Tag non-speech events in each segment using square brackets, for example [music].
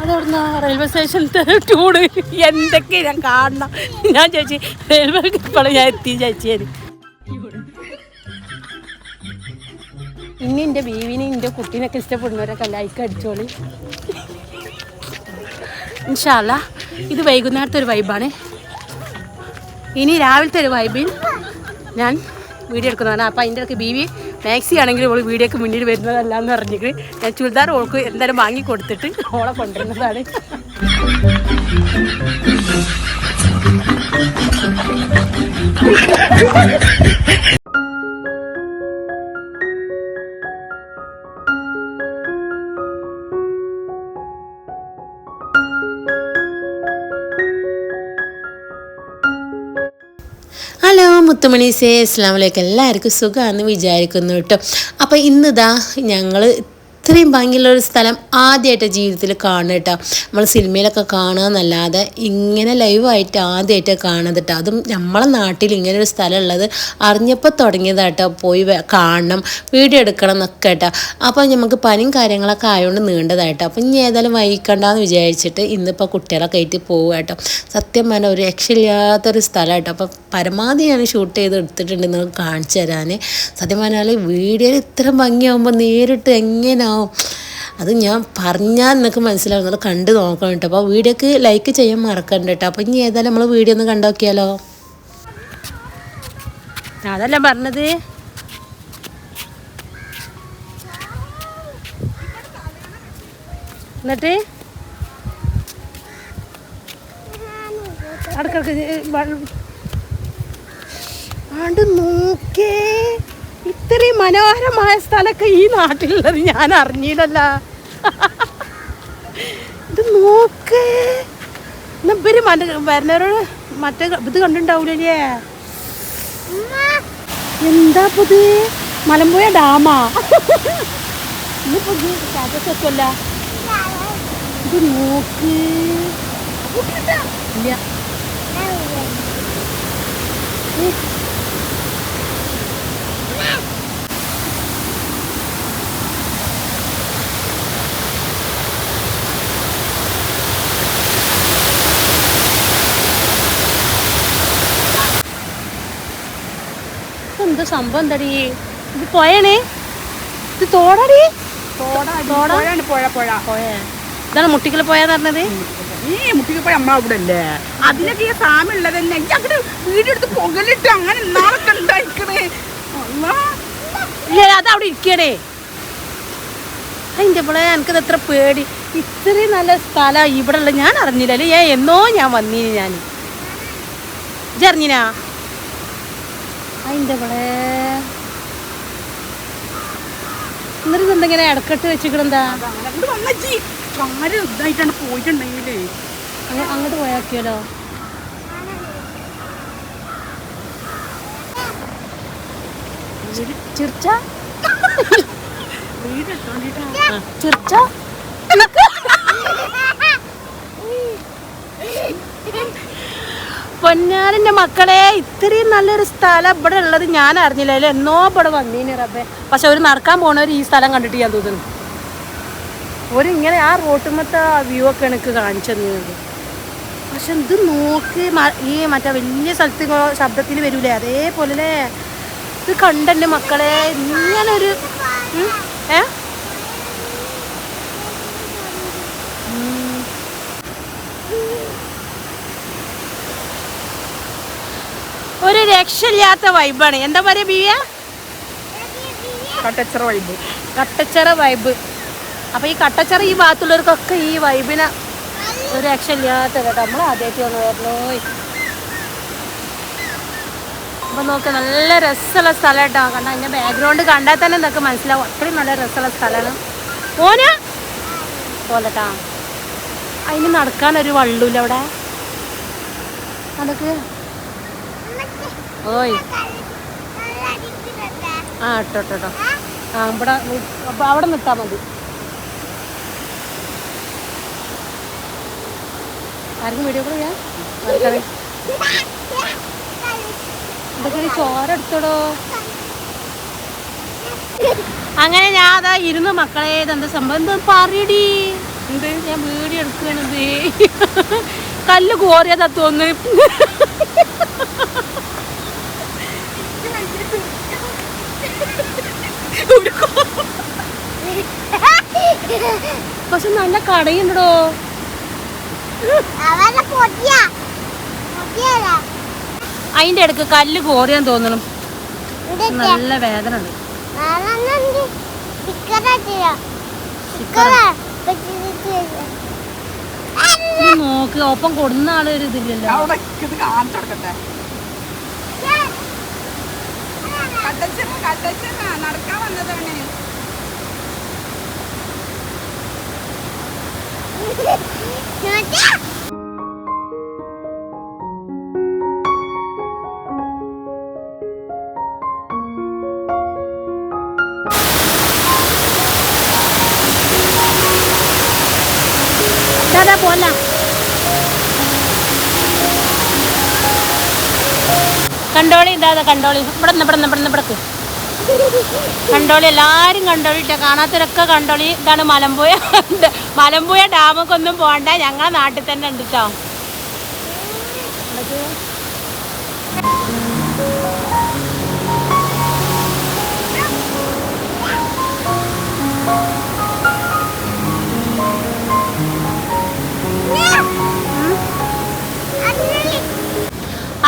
അതവിടുന്ന്? Railway സ്റ്റേഷനത്തെ ടൂട് എന്തൊക്കെ ഞാൻ കാണണം? ഞാൻ ചേച്ചി റെയിൽവേ ഇപ്പോൾ ഞാൻ എത്തി ചേച്ചിയത് ഇനി എന്റെ ബീവിനെ എന്റെ കുട്ടീനൊക്കെ ഇഷ്ടപ്പെടുന്നവരൊക്കെ ലൈക്ക് അടിച്ചോളി. ഇൻഷാല്ല ഇത് വൈകുന്നേരത്തെ ഒരു വൈബാണ് ഇനി രാവിലത്തെ ഒരു വൈബിൽ ഞാൻ വീഡിയോ എടുക്കുന്നതാണ്. അപ്പോൾ അതിന്റെ ഇടയ്ക്ക് ബീവി മാക്സി ആണെങ്കിൽ ഓൾ വീഡിയോക്ക് മുന്നിൽ വരുന്നതല്ല എന്ന് പറഞ്ഞിട്ട് ഞാൻ ചുരിദാർ ഓൾക്ക് എന്തായാലും വാങ്ങി കൊടുത്തിട്ട് ഓളെ കൊണ്ടുവരുന്നതാണ്. മുത്തുമണീസേ അസ്സാം വലൈക്കും എല്ലാവർക്കും സുഖമാണെന്ന് വിചാരിക്കുന്നു കേട്ടോ. അപ്പോൾ ഇന്നിതാ ഞങ്ങൾ ഇത്രയും ഭംഗിയുള്ള ഒരു സ്ഥലം ആദ്യമായിട്ട് ജീവിതത്തിൽ കാണുക കേട്ടോ നമ്മൾ സിനിമയിലൊക്കെ കാണുക എന്നല്ലാതെ ഇങ്ങനെ ലൈവായിട്ട് ആദ്യമായിട്ട് കാണുന്നത് കേട്ടോ അതും നമ്മളെ നാട്ടിൽ ഇങ്ങനെ ഒരു സ്ഥലം ഉള്ളത് അറിഞ്ഞപ്പോൾ തുടങ്ങിയതാട്ടോ പോയി കാണണം വീഡിയോ എടുക്കണം എന്നൊക്കെ കേട്ടോ അപ്പോൾ നമുക്ക് പനിയും കാര്യങ്ങളൊക്കെ ആയതുകൊണ്ട് നീണ്ടതായിട്ടോ അപ്പം ഇനി ഏതായാലും വൈകിക്കണ്ടെന്ന് വിചാരിച്ചിട്ട് ഇന്നിപ്പോൾ കുട്ടികളൊക്കെ ആയിട്ട് പോകുക കേട്ടോ സത്യം പറഞ്ഞാൽ ഒരു രക്ഷയില്ലാത്തൊരു സ്ഥലം കേട്ടോ അപ്പോൾ പരമാവധി ഞാൻ ഷൂട്ട് ചെയ്ത് എടുത്തിട്ടുണ്ട് നിങ്ങൾ കാണിച്ചു തരാൻ സത്യം പറഞ്ഞാൽ വീഡിയോയിൽ ഇത്ര ഭംഗിയാകുമ്പോൾ നേരിട്ട് എങ്ങനെയാവും അത് ഞാൻ പറഞ്ഞാൽ നിങ്ങൾക്ക് മനസ്സിലാവും. നിങ്ങൾ കണ്ടു നോക്കണം കേട്ടോ അപ്പോൾ വീഡിയോക്ക് ലൈക്ക് ചെയ്യാൻ മറക്കണ്ട കേട്ടോ അപ്പോൾ ഇനി ഏതായാലും നമ്മൾ വീഡിയോ ഒന്ന് കണ്ടു നോക്കിയാലോ അതല്ല പറഞ്ഞത്? എന്നിട്ട്? അടുക്കടുക്ക് ആണ്ട് നോക്കേ ഇത്രയും മനോഹരമായ സ്ഥലമൊക്കെ ഈ നാട്ടിലുള്ളത് ഞാൻ അറിഞ്ഞില്ലല്ല. ഇത് നോക്ക്. ഇവർ മറ്റേ വരുന്നവരോട് മറ്റേ ഇത് കണ്ടിട്ടുണ്ടാവൂലേ എന്താ പുത് മലമ്പുഴ ഡാമാ. ഇന്നിപ്പോ സ്റ്റാറ്റസ് വെക്കല്ല ഇത് നോക്ക്. ഇല്ല ഏ. എന്താ സംഭവം എന്താടി? ഇത് പോയണേ ഇത് തോടാടി. പുഴ പുഴ. ഇതാണ് മുട്ടിക്കൽ പോയാന്ന് പറഞ്ഞത്. ഈ മുട്ടിക്ക് പോയി അമ്മ അവിടെ അല്ലേ? അതിനൊക്കെ ഈ സാമ്യം ഉള്ളത് തന്നെ. എനിക്ക് അങ്ങനെ വീടെടുത്ത് പുകലിട്ട് അങ്ങനെ ഇന്നാളൊക്കെ ഉണ്ടായിക്കണേ അത് അവിടെ ഇരിക്കണേ. അതിന്റെ ഇവിടെ എനിക്കത് എത്ര പേടി. ഇത്രയും നല്ല സ്ഥലം. ഇവിടെ ഉള്ള ഞാൻ അറിഞ്ഞില്ലല്ലേ. ഏ എന്നോ ഞാൻ വന്നീന് ഞാൻ അറിഞ്ഞിനാ? അതിന്റെ ഇവിടെ എന്നിട്ട് എന്തെങ്കിലും ഇടക്കെട്ട് വെച്ചിക്കണെന്താ ഇതായിട്ടാണ് പോയിട്ടുണ്ടെങ്കിലേ. അങ്ങ- അങ്ങോട്ട് പോയാക്കിയല്ലോ. ചിർച്ച? എത്തോണ്ടിട്ടാ ചിർച്ച? [laughs] [laughs] പൊന്നാരന്റെ മക്കളെ ഇത്രയും നല്ലൊരു സ്ഥലം ഇവിടെ ഉള്ളത് ഞാൻ അറിഞ്ഞില്ല. അതിൽ എന്നോ ഇവിടെ വന്നീന് റബ്ബെ. പക്ഷെ ഒരു നടക്കാൻ പോണവർ ഈ സ്ഥലം കണ്ടിട്ട് ഞാൻ തോന്നുന്നു. ഒരു ഇങ്ങനെ ആ റോട്ടുമത്തെ വ്യൂ ഒക്കെ എനിക്ക് കാണിച്ചു തന്നത് പക്ഷെ ഇത് നോക്ക് ഈ മറ്റേ വലിയ സ്ഥലത്ത് ശബ്ദത്തിൽ വരൂലേ? അതേപോലെ ഇത് കണ്ടെന്റെ മക്കളെ ഇങ്ങനൊരു ഏ? ഒരു രക്ഷയില്ലാത്ത വൈബാണ് എന്താ പറയാ ബിയ കട്ടച്ചറ വൈബ് കട്ടച്ചറ വൈബ് അപ്പൊ ഈ കട്ടച്ചറ ഈ ഭാഗത്തുള്ളവർക്കൊക്കെ ഈ വൈബിനെ ഒരു രക്ഷയില്ലാത്ത കേട്ടോ. നമ്മൾ ആദ്യമായിട്ട് വന്ന് പറഞ്ഞു അപ്പൊ നോക്ക് നല്ല രസമുള്ള സ്ഥലം കേട്ടോ. കണ്ട അതിന്റെ ബാക്ക്ഗ്രൗണ്ട് കണ്ടാൽ തന്നെ നിങ്ങൾക്ക് മനസ്സിലാവും. അത്രയും നല്ല രസമുള്ള സ്ഥലമാണ്. ഓന പോലട്ടാ അതിന് നടക്കാൻ ഒരു വള്ളൂല്ല അവിടെ? അതൊക്കെ ഓയ്. ആ ഇട്ടോ ഇട്ടോ ആ ഇവിടെ നി- അപ്പൊ അവിടെ നിട്ടാ മതി. ആർക്കും വീഡിയോ കൂടെ ചെയ്യാം? ഇതൊക്കെ ചോര എടുത്തോടോ? അങ്ങനെ ഞാൻ അതാ ഇരുന്ന് മക്കളെ ഇതെന്താ സംഭവം? എന്താ പറയടി. എന്ത്? ഞാൻ വീഡിയോ എടുക്കണത് കല്ല് കോറിയതാ തോന്നുന്നു. [laughs] പക്ഷെ നല്ല കടയുണ്ടോ അവനെ പൊട്ടിയ പൊട്ടിയല്ല അതിന്റെ അടുക്ക് കല്ല് കോറിയാൻ തോന്നണം. നല്ല വേദന ഉണ്ട്. നോക്ക്. ഒപ്പം കൊടുന്ന ആളൊരു ഒരു ഇതില്ലല്ലോ. കട്ടച്ചന കട്ടച്ചന നടക്കാൻ വന്നതാണ് ദാദാ പോല കണ്ടോളി ഇതാ കണ്ടോളി. ഇവിടെ നിന്ന് ഇവിടെ നിന്ന് ഇവിടെ നിന്ന് കണ്ടോളി എല്ലാരും കണ്ടോളിട്ട കാണാത്തവരൊക്കെ കണ്ടോളി. ഇതാണ് മലമ്പുഴ. മലമ്പുഴ ഡാമൊക്കെ ഒന്നും പോകണ്ട ഞങ്ങളെ നാട്ടിൽ തന്നെ ഉണ്ട് കേട്ടോ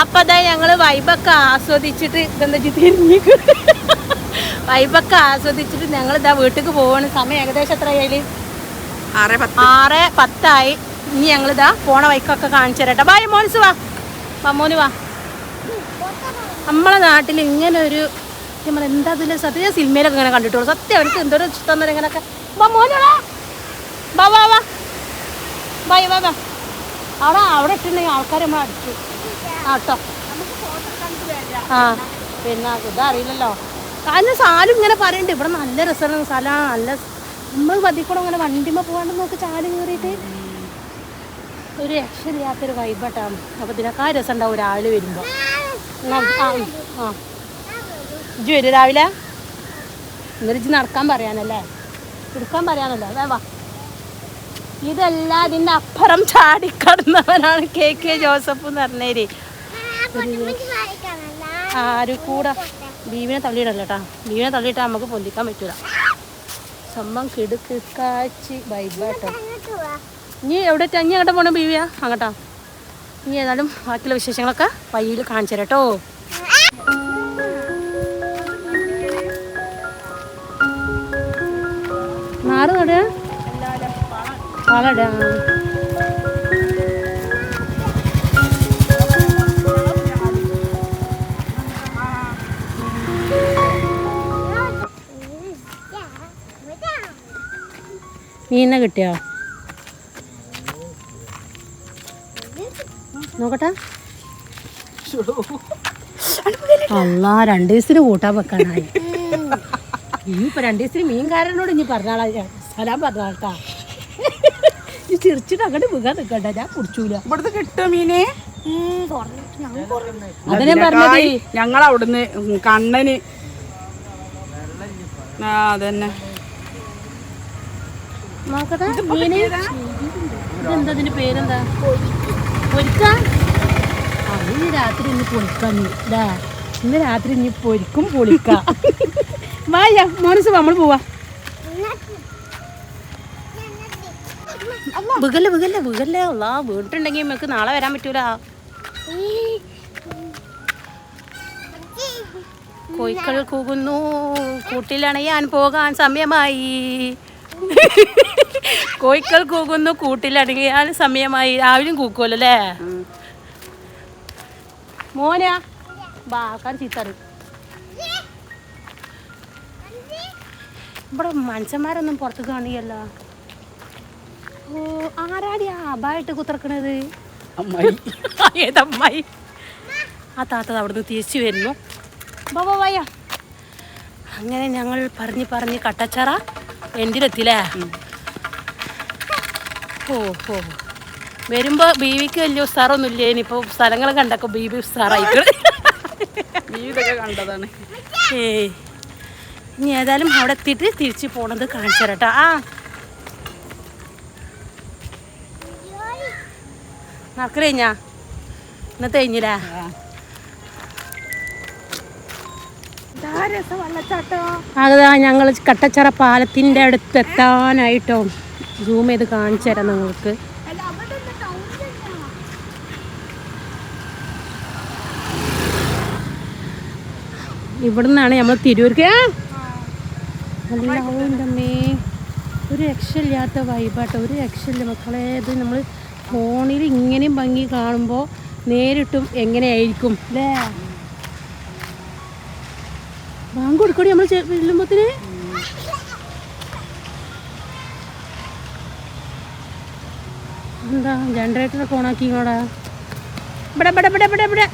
അപ്പൊ അതാ ഞങ്ങൾ വൈബൊക്കെ ആസ്വദിച്ചിട്ട് ഇതെന്താ തിരിഞ്ഞിക്ക്? വൈബൊക്കെ ആസ്വദിച്ചിട്ട് ഞങ്ങൾ ഇതാ വീട്ടിക്ക് പോവാണ്. സമയം ഏകദേശം ആറ് പത്ത്. ആറ് പത്തായി. ഇനി ഞങ്ങളിതാ പോണ വൈക്കൊക്കെ കാണിച്ചു തരട്ടെ. ബായ് മോൻസ് വാ. മമ്മോന് വാ. നമ്മളെ നാട്ടിൽ ഇങ്ങനെ ഒരു നമ്മൾ എന്താ ഇതിൽ സത്യം സിനിമയിലൊക്കെ ഇങ്ങനെ കണ്ടിട്ടുള്ളൂ. സത്യം അവർക്ക് എന്തോരം ഇഷ്ടം ഇങ്ങനെയൊക്കെ വാ മോന് വാ. വാ വാ. ബായ് വാ വാ. അവിടെ അവിടെ ഇട്ടുണ്ടെങ്കിൽ ആൾക്കാർ നമ്മൾ അടിച്ചു. ആട്ടോ ആ പിന്നെ ഇതറിയില്ലല്ലോ. കാരണം സാലും ഇങ്ങനെ പറയുന്നുണ്ട് ഇവിടെ നല്ല രസമാണ് സ്ഥലമാണ് നല്ല നമ്മൾ പതിക്കൂടെ അങ്ങനെ വണ്ടിമ പോകാണ്ട് നോക്കി ചാൽ കയറിയിട്ട് ഒരു രക്ഷയില്ലാത്തൊരു വൈബട്ടാണ് അപ്പോൾ ഇതിനൊക്കെ രസം ഉണ്ടാവും ഒരാൾ വരുമ്പോൾ ആ ആ. വരും രാവിലെ. എന്നിട്ട് ഇജ്ജ് നടക്കാൻ പറയാനല്ലേ? എടുക്കാൻ പറയാനല്ലേ? അതെ വാ. ഇതല്ല അതിന്റെ അപ്പുറം ചാടിക്കടന്നവനാണ് കെ കെ ജോസഫ് എന്ന് പറഞ്ഞേര്. ആരും കൂടെ? ബീവിനെ തള്ളിയിടല്ലോ കേട്ടാ ബീവിനെ നമുക്ക് പൊന്തിക്കാൻ പറ്റൂല. സംഭവം കിടുക്ക് കാച്ചി. വൈബാട്ടോ ഇനി എവിടെ ഇനി അങ്ങോട്ട് പോണ ബീവിയാ അങ്ങോട്ടാ. ഇനി ഏതായാലും ബാക്കിയുള്ള വിശേഷങ്ങളൊക്കെ വഴിയിൽ കാണിച്ചു തരാം കേട്ടോ വളടാ മീനെ കിട്ടിയോ? നോക്കട്ടെ. അല്ല രണ്ടു ദിവസത്തിന് കൂട്ടാൻ വെക്കാനായി. ഇനിയിപ്പോ രണ്ടു ദിവസത്തിന് മീൻകാരനോട് ഇനി പറഞ്ഞാളാ സ്ഥലം പറഞ്ഞാട്ടാ ചിരിച്ചിട്ട് അങ്ങോട്ട് വീകാൻ നിൽക്കണ്ട ഞാൻ കുടിച്ചൂല. ഇവിടുന്ന് കിട്ടും മീനെ? അതിനെ പറഞ്ഞത്. ഞങ്ങൾ അവിടുന്ന് കണ്ണന് ആ അതന്നെ. ഇതിന്റെ പേരെന്താ? ഇന്ന് രാത്രി ഇന്ന് രാത്രി ഇനി പൊരിക്കും പൊളിക്ക. [laughs] വായ മോനസ് നമ്മൾ പോവാ. വികല്ല വികല്ല വികല്ല അല്ലാ വീട്ടിലുണ്ടെങ്കിൽ നമുക്ക് നാളെ വരാൻ പറ്റൂല. കോഴിക്കൾ കൂകുന്നു. കൂട്ടിലണയാൻ പോകാൻ സമയമായി. കോയിക്കൾ കൂകുന്നു കൂട്ടിലടങ്ങിയാൽ സമയമായി. രാവിലെയും കൂക്കുമല്ലോ അല്ലേ? മോനാ ബാക്കാൻ ചീത്തറി. ഇവിടെ മനുഷ്യന്മാരൊന്നും പുറത്തു കാണിയല്ലോ ഓ ആരാടിയാ അബായിട്ട് കുത്തിറക്കണത് അമ്മായി. [laughs] ഏതമ്മായി ആ താത്തത് അവിടുന്ന് തിരിച്ചു വരുന്നു. ബാബാ അങ്ങനെ ഞങ്ങൾ പറഞ്ഞ് പറഞ്ഞ് കട്ടച്ചറ എൻഡിലെത്തില്ലേ ഓ ഓ. വരുമ്പോൾ ബീവിക്ക് വലിയ ഉസ്താറൊന്നും ഇല്ലേ ഇനിയിപ്പോൾ സ്ഥലങ്ങൾ കണ്ടൊക്കെ ബീവി ഇതൊക്കെ കണ്ടതാണ്. ഏയ്. ഇനി ഏതായാലും അവിടെ എത്തിയിട്ട് തിരിച്ചു പോണത് കാണിച്ചു തരട്ടോ ആ നടക്കൽ കഴിഞ്ഞാ രസം വെള്ളച്ചാട്ടോ. അതാ ഞങ്ങൾ കട്ടച്ചറ പാലത്തിന്റെ അടുത്ത് എത്താനായിട്ടോ സൂം ചെയ്ത് കാണിച്ചു തരാം നിങ്ങൾക്ക്. ഇവിടുന്നാണ് നമ്മൾ തിരൂർക്ക്! നല്ല അമ്മേ. ഒരു രക്ഷയില്ലാത്ത വൈബാട്ടോ ഒരു രക്ഷയില്ല മക്കളെ. ഇത് നമ്മൾ ഫോണിൽ ഇങ്ങനെയും ഭംഗി കാണുമ്പോൾ നേരിട്ടും എങ്ങനെയായിരിക്കും? അല്ലേ ബാങ്ക് കൊടുക്കടി നമ്മൾ ചെല്ലുമ്പോത്തിന്. എന്താ? ജനറേറ്ററൊക്കെ ഓണാക്കി ഇങ്ങോടാ ഇവിടെ ഇവിടെ ഇവിടെ ഇവിടെ ഇവിടെ.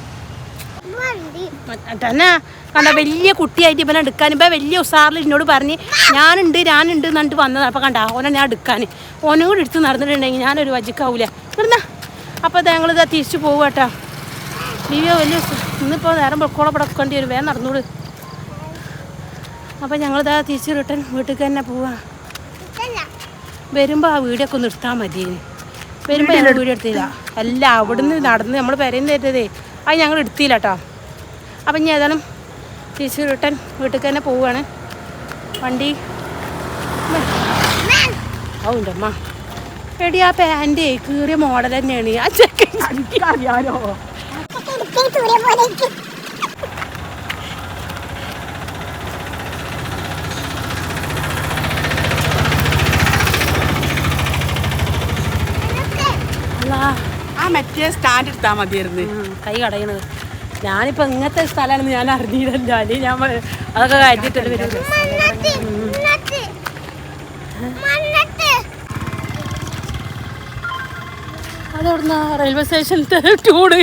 തന്നെ കണ്ട വലിയ കുട്ടിയായിട്ട് ഇവനെ എടുക്കാൻ. ഇപ്പം വലിയ ഉസാറിൽ എന്നോട് പറഞ്ഞ് ഞാനുണ്ട് ഞാനുണ്ട് എന്നിട്ട് വന്നത്. അപ്പം കണ്ട ഓനെ ഞാൻ എടുക്കാൻ. ഓനും കൂടി എടുത്ത് നടന്നിട്ടുണ്ടെങ്കിൽ ഞാനൊരു വജിക്കാവൂല ഇവിടുന്ന. അപ്പോൾ ഞങ്ങളിതാ തിരിച്ചു പോകും കേട്ടോ. ലിവിയോ വലിയ ഇന്നിപ്പോൾ നേരം പൊക്കോളം പടക്കേണ്ടി വരും. വേഗം നടന്നോട് അപ്പം ഞങ്ങളിതാ തിരിച്ച് റിട്ടേൺ വീട്ടിൽ തന്നെ പോവാ. വരുമ്പോൾ ആ വീടൊക്കെ ഒന്ന് എടുത്താൽ മതി വരുമ്പോൾ ഞങ്ങൾ വീട് എടുത്തില്ല. അല്ല അവിടുന്ന് നടന്ന് നമ്മൾ പെരയും തരുന്നതേ അത് ഞങ്ങൾ എടുത്തില്ല കേട്ടോ. അപ്പം ഇനി ഏതായാലും തിരിച്ച് റിട്ടേൺ വീട്ടിൽ തന്നെ പോവുകയാണ്. വണ്ടി. അതുണ്ട് അമ്മ. എടി ആ പാന്റ് കീറിയ മോഡൽ തന്നെയാണ്. ആ ചെക്കൻ അറിയാലോ ആ മറ്റേ സ്റ്റാൻഡ് എടുത്താൽ മതിയായിരുന്നു. കൈ കടയണത് ഞാനിപ്പോൾ ഇങ്ങനത്തെ സ്ഥലമാണെന്ന് ഞാൻ അറിഞ്ഞില്ല. അല്ലെങ്കിൽ ഞാൻ അതൊക്കെ കരുതിയിട്ടല്ലേ വരുന്നത് റെയിൽവേ സ്റ്റേഷനിലത്തെ ടൂട്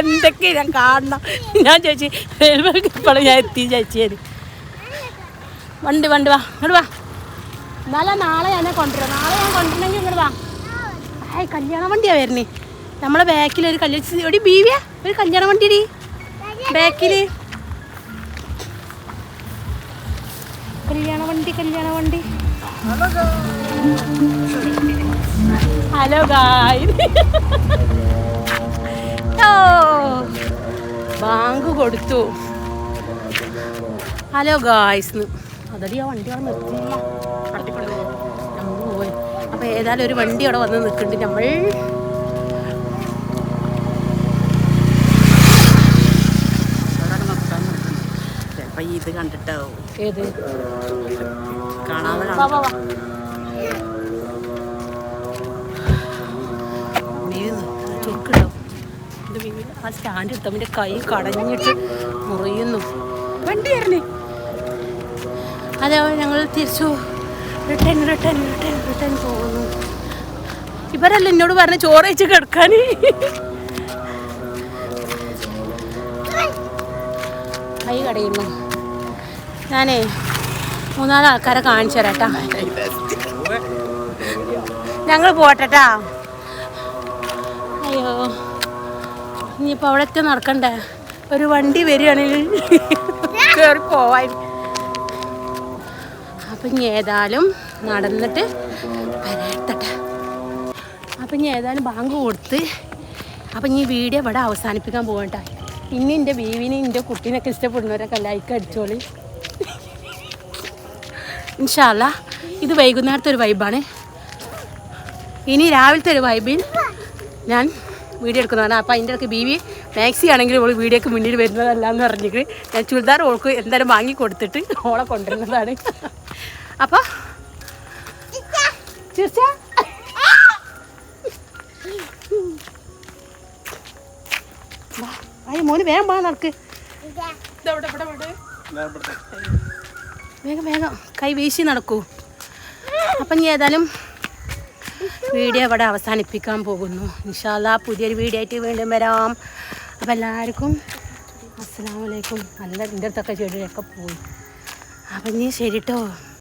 എന്തൊക്കെ ഞാൻ കാണണം. ഞാൻ ചേച്ചി റെയിൽവേ ഇപ്പോഴും ഞാൻ എത്തി ചേച്ചിയത് വണ്ടി വണ്ടി വാ. ഇങ്ങോട്ട് വാ. എന്നാലും നാളെ ഞാൻ കൊണ്ടുവരാം. നാളെ ഞാൻ കൊണ്ടുവരണമെങ്കിൽ ഇങ്ങോട്ട് വാ. ഏയ് കല്യാണ വണ്ടിയാണ് വരുന്നേ. നമ്മളെ ബാക്കിൽ ഒരു കല്യാണ ഒരു ബീവിയാ ഒരു കല്യാണ വണ്ടി ഇടി ബാക്കിൽ കല്യാണ വണ്ടി കല്യാണ വണ്ടി ഹലോ ഗായ് [laughs] ഓ ബാങ്ക് കൊടുത്തു. ഹലോ ഗായ്സ് അതടി ആ വണ്ടി അവിടെ നിർത്തിയില്ല. അപ്പൊ ഏതായാലും ഒരു വണ്ടി അവിടെ വന്ന് നിൽക്കുന്നുണ്ട്. നമ്മൾ ഇത് കണ്ടിട്ടാവും ഏത്? കാണാതെ എന്റെ ആ സ്റ്റാൻഡ് എടുത്തവന്റെ കൈ കടഞ്ഞിട്ട് മുറിയുന്നു. വണ്ടി വരണേ. അതെ ഞങ്ങൾ തിരിച്ചു. റിട്ടേൺ റിട്ടേൺ റിട്ടേൺ റിട്ടേൺ പോകുന്നു. ഇവരല്ല എന്നോട് പറഞ്ഞ ചോറ് വെച്ച് കിടക്കാൻ കൈ കടയുന്നു. ഞാനേ മൂന്നാൽ ആൾക്കാരെ കാണിച്ചു തരാട്ടാ. ഞങ്ങൾ പോട്ടെട്ടാ. അയ്യോ ഇനിയിപ്പോൾ അവിടെ എത്തി നടക്കണ്ടേ? ഒരു വണ്ടി വരികയാണെങ്കിൽ പോവാൻ. അപ്പം ഇനി ഏതായാലും നടന്നിട്ട് വരട്ടെ അപ്പം ഇനി ഏതായാലും ബാങ്ക് കൊടുത്ത് അപ്പം ഇനി വീഡിയോ ഇവിടെ അവസാനിപ്പിക്കാൻ പോകണ്ട ഇനി എന്റെ ബീവിനെ എന്റെ കുട്ടീനൊക്കെ ഇഷ്ടപ്പെടുന്നവരൊക്കെ ലൈക്ക് അടിച്ചോളി. ഇൻഷാല്ല ഇത് വൈകുന്നേരത്തെ ഒരു വൈബാണ് ഇനി രാവിലത്തെ ഒരു വൈബിൽ ഞാൻ വീഡിയോ എടുക്കുന്നതാണ്. അപ്പോൾ അതിന്റെ ഇടയ്ക്ക് വി മാക്സി ആണെങ്കിൽ ഓൾ വീഡിയോക്ക് മുന്നിൽ വരുന്നതല്ല എന്ന് പറഞ്ഞിട്ട് ഞാൻ ചുരിദാർ ഓൾക്ക് എന്തായാലും വാങ്ങി കൊടുത്തിട്ട് ഓളെ കൊണ്ടുവരുന്നതാണ്. അപ്പോൾ ചിരിച്ച. അയ്യ മോന് വേഗം വാ നടക്ക്. ഇതാ. ഇതെവിടെ ഇവിടെ ഇവിടെ. വേഗം വേഗം. കൈ വീശി നടക്കൂ. അപ്പം ഇനി ഏതായാലും വീഡിയോ ഇവിടെ അവസാനിപ്പിക്കാൻ പോകുന്നു. ഇൻഷാല്ല പുതിയൊരു വീഡിയോ ആയിട്ട് വീണ്ടും വരാം. അപ്പം എല്ലാവർക്കും അസ്സാം വലൈക്കും നല്ല എന്റെ അടുത്തൊക്കെ ചെടിയൊക്കെ പോയി. അപ്പം ഇനി ശരി കേട്ടോ